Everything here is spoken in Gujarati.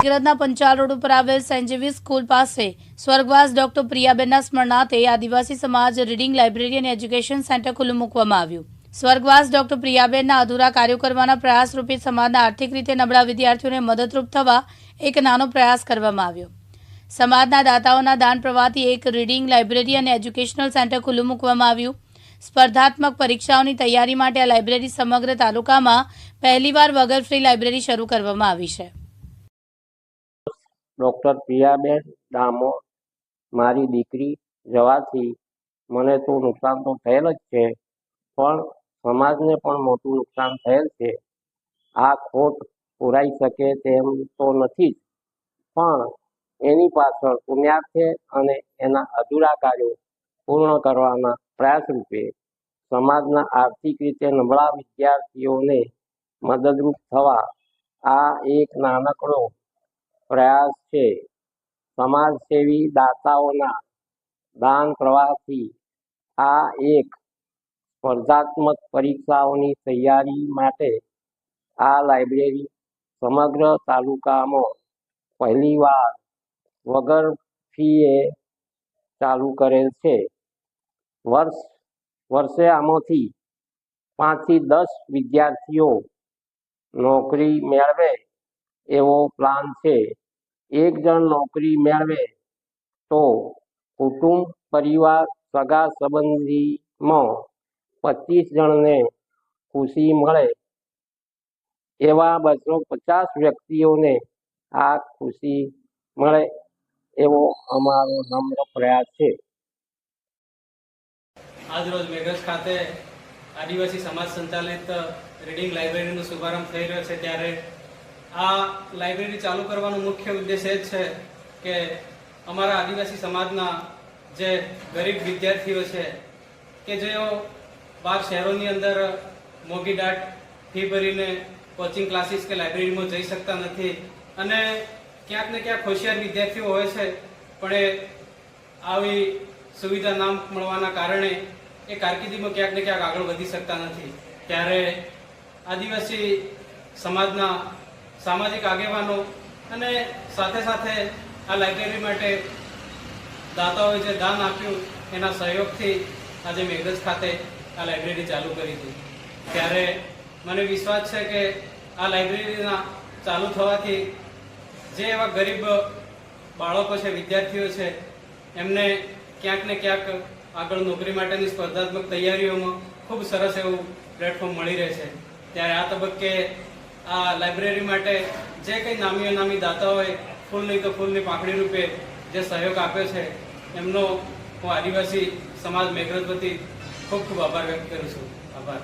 મેઘરજના પંચાલ રોડ ઉપર આવેલ સેન્જીવી સ્કૂલ પાસે સ્વર્ગવાસ ડોક્ટર પ્રિયાબેનના સ્મરણાર્થે આદિવાસી સમાજ રીડિંગ લાઇબ્રેરી અને એજ્યુકેશન સેન્ટર ખુલ્લું મૂકવામાં આવ્યું. સ્વર્ગવાસ ડોક્ટર પ્રિયાબેનના અધૂરા કાર્યો કરવાના પ્રયાસ રૂપે સમાજના આર્થિક રીતે નબળા વિદ્યાર્થીઓને મદદરૂપ થવા એક નાનો પ્રયાસ કરવામાં આવ્યો. સમાજના દાતાઓના દાન પ્રવાહથી એક રીડિંગ લાઇબ્રેરી અને એજ્યુકેશનલ સેન્ટર ખુલ્લું મૂકવામાં આવ્યું. સ્પર્ધાત્મક પરીક્ષાઓની તૈયારી માટે આ લાઇબ્રેરી સમગ્ર તાલુકામાં પહેલીવાર વગર ફ્રી લાઇબ્રેરી શરૂ કરવામાં આવી છે. ડૉક્ટર પ્રિયાબેન ડામોર મારી દીકરી જવાથી મને તો નુકસાન તો થયેલ જ છે, પણ સમાજને પણ મોટું નુકસાન થયેલ છે. આ ખોટ પૂરાઈ શકે તેમ તો નથી પણ એની પાછળ પુણ્યાર્થે અને એના અધૂરા કાર્યો પૂર્ણ કરવાના પ્રયાસ રૂપે સમાજના આર્થિક રીતે નબળા વિદ્યાર્થીઓને મદદરૂપ થવા આ એક નાનકડો પ્રયાસ છે. સમાજસેવી દાતાઓના દાન પ્રવાહથી આ એક સ્પર્ધાત્મક પરીક્ષાઓની તૈયારી માટે આ લાઇબ્રેરી સમગ્ર તાલુકામાં પહેલીવાર વગર ફીએ ચાલુ કરેલ છે. વર્ષ, વર્ષે આમાંથી પાંચથી દસ વિદ્યાર્થીઓ નોકરી મેળવે એવો પ્લાન છે. એક જણ નોકરી મેળવે તો કુટુંબ, પરિવાર, સગા સંબંધીમાં પચીસ જણને ખુશી મળે એવા બસો પચાસ વ્યક્તિઓને આ ખુશી મળે એવો અમારો નમ્ર પ્રયાસ છે. આજરોજ મેઘસ ખાતે આદિવાસી સમાજ સંચાલિત રીડિંગ લાઇબ્રેરીનો શુભારંભ થઈ રહ્યો છે. ત્યારે આ લાઇબ્રેરી ચાલુ કરવાનો મુખ્ય ઉદ્દેશ એ છે કે અમારા આદિવાસી સમાજના જે ગરીબ વિદ્યાર્થીઓ છે, કે જેઓ બાર શહેરોની અંદર મોગી દાટ, ફી ભરીને કોચિંગ ક્લાસીસ કે લાઇબ્રેરીમાં જઈ શકતા નથી અને ક્યાંક ને ક્યાંક હોશિયાર વિદ્યાર્થીઓ હોય છે, પણ એ આવી સુવિધા ના મળવાના કારણે એ કારકિર્દીમાં ક્યાંક ને ક્યાંક આગળ વધી શકતા નથી. ત્યારે આદિવાસી સમાજના સામાજિક આગેવાનો અને સાથે સાથે આ લાઇબ્રેરી માટે દાતાઓએ જે દાન આપ્યું એના સહયોગથી આજે મેઘરજ ખાતે આ લાઇબ્રેરી ચાલુ કરી હતી. ત્યારે મને વિશ્વાસ છે કે આ લાઇબ્રેરીના ચાલુ થવાથી જે એવા ગરીબ બાળકો છે, વિદ્યાર્થીઓ છે, એમને ક્યાંક ને ક્યાંક આગળ નોકરી માટેની સ્પર્ધાત્મક તૈયારીઓમાં ખૂબ સરસ એવું પ્લેટફોર્મ મળી રહે છે. ત્યારે આ તબક્કે આ લાઇબ્રેરી માટે જે કંઈ નામી અનામી દાતાઓએ ફૂલ નહીં તો ફૂલની પાંખડી રૂપે જે સહયોગ આપ્યો છે, એમનો હું આદિવાસી સમાજ મેઘરજ વતી ખૂબ ખૂબ આભાર વ્યક્ત કરું છું. આભાર.